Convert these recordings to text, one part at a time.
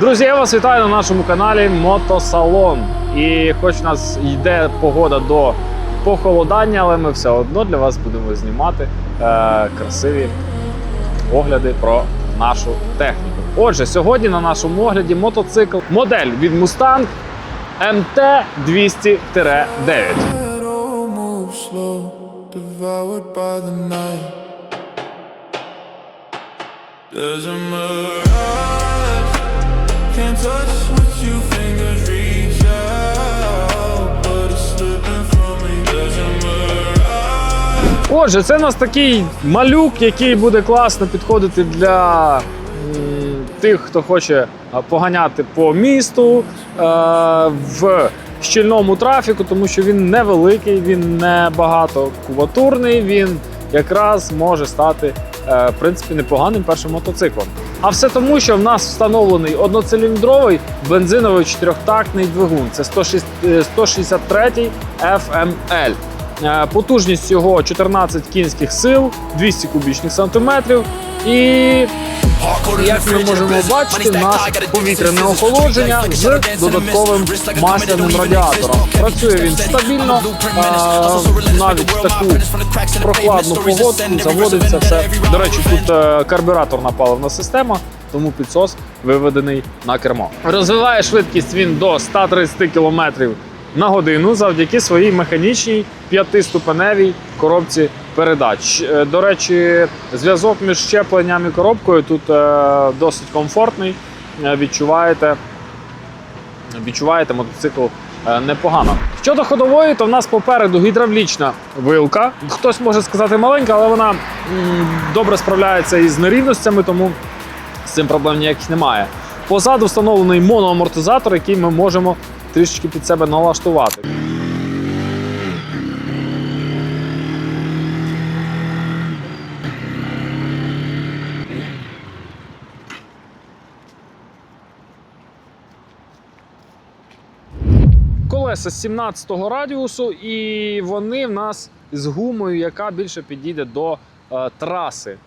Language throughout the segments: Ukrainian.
Друзі, я вас вітаю на нашому каналі Мотосалон. І хоч у нас йде погода до похолодання, але ми все одно для вас будемо знімати е, красиві огляди про нашу техніку. Отже, сьогодні на нашому огляді мотоцикл модель від Mustang MT200-9. It all moves slow, Отже, це у нас такий малюк, який буде класно підходити для тих, хто хоче поганяти по місту е, в щільному трафіку, тому що він невеликий, він не багатокубатурний, він якраз може стати е, в принципі непоганим першим мотоциклом. А все тому, що в нас встановлений одноциліндровий бензиновий чотирьохтактний двигун. Це 106 е, 163 FML. Е, Потужність його 14 кінських сил, 200 кубічних сантиметрів. І як ми можемо бачити, у нас повітряне охолодження з додатковим масляним радіатором. Працює він стабільно, а, навіть в таку прохладну погоду заводиться все. До речі, тут е, карбюраторна паливна система, тому підсос виведений на кермо. Розвиває швидкість він до 130 км на годину завдяки своїй механічній п'ятиступеневій коробці передач. Е, До речі, зв'язок між щепленням і коробкою тут е, досить комфортний. Е, Відчуваєте, відчуваєте мотоцикл непогано. Щодо ходової, то в нас попереду гідравлічна вилка. Хтось може сказати маленька, але вона добре справляється із нерівностями, тому з цим проблем ніяких немає. Позаду встановлений моноамортизатор, який ми можемо трішечки під себе налаштувати. Колеса з 17-го радіусу, і вони в нас з гумою, яка більше підійде до е, траси.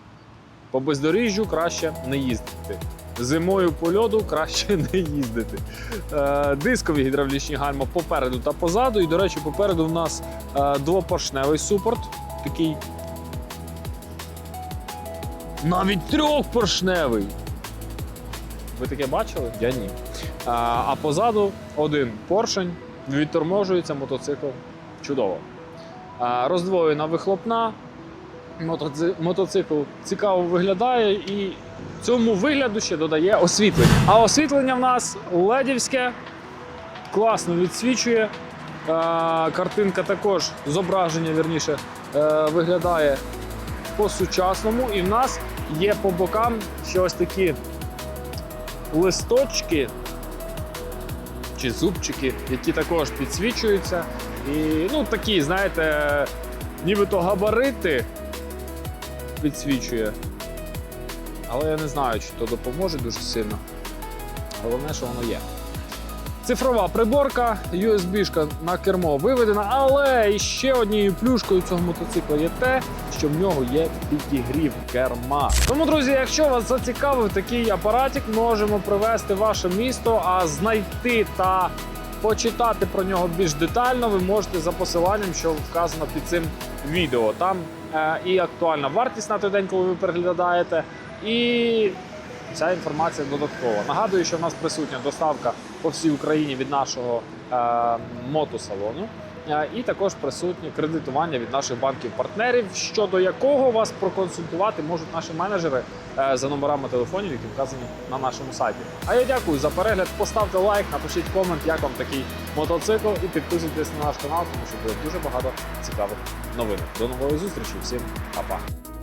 По бездоріжжю краще не їздити. Зимою по льоду краще не їздити. Е, дискові гідравлічні гальма попереду та позаду. І, до речі, попереду в нас е, двопоршневий супорт. Такий. Навіть трьохпоршневий. Ви таке бачили? Я ні. А, а позаду один поршень, відторможується мотоцикл. Чудово. Роздвоєна вихлопна. Мотоцикл цікаво виглядає і цьому вигляду ще додає освітлення. А освітлення в нас ледівське, класно відсвічує. Картинка також, зображення вірніше, е, виглядає по-сучасному. І в нас є по бокам ще ось такі листочки чи зубчики, які також підсвічуються. І ну, такі, знаєте, нібито габарити підсвічує. Але я не знаю, чи то допоможе дуже сильно. Головне, що воно є. Цифрова приборка, USB-шка на кермо виведена, але ще однією плюшкою цього мотоцикла є те, що в нього є підігрів керма. Тому, друзі, якщо вас зацікавив такий апаратик, можемо привезти ваше місто, а знайти та почитати про нього більш детально ви можете за посиланням, що вказано під цим відео. Там е, і актуальна вартість на той день, коли ви переглядаєте, і Ця інформація додаткова. Нагадую, що в нас присутня доставка по всій Україні від нашого е, мотосалону. Е, І також присутнє кредитування від наших банків-партнерів, щодо якого вас проконсультувати можуть наші менеджери е, за номерами телефонів, які вказані на нашому сайті. А я дякую за перегляд. Поставте лайк, напишіть комент, як вам такий мотоцикл, і підписуйтесь на наш канал, тому що буде дуже багато цікавих новин. До нової зустрічі, всім па-па!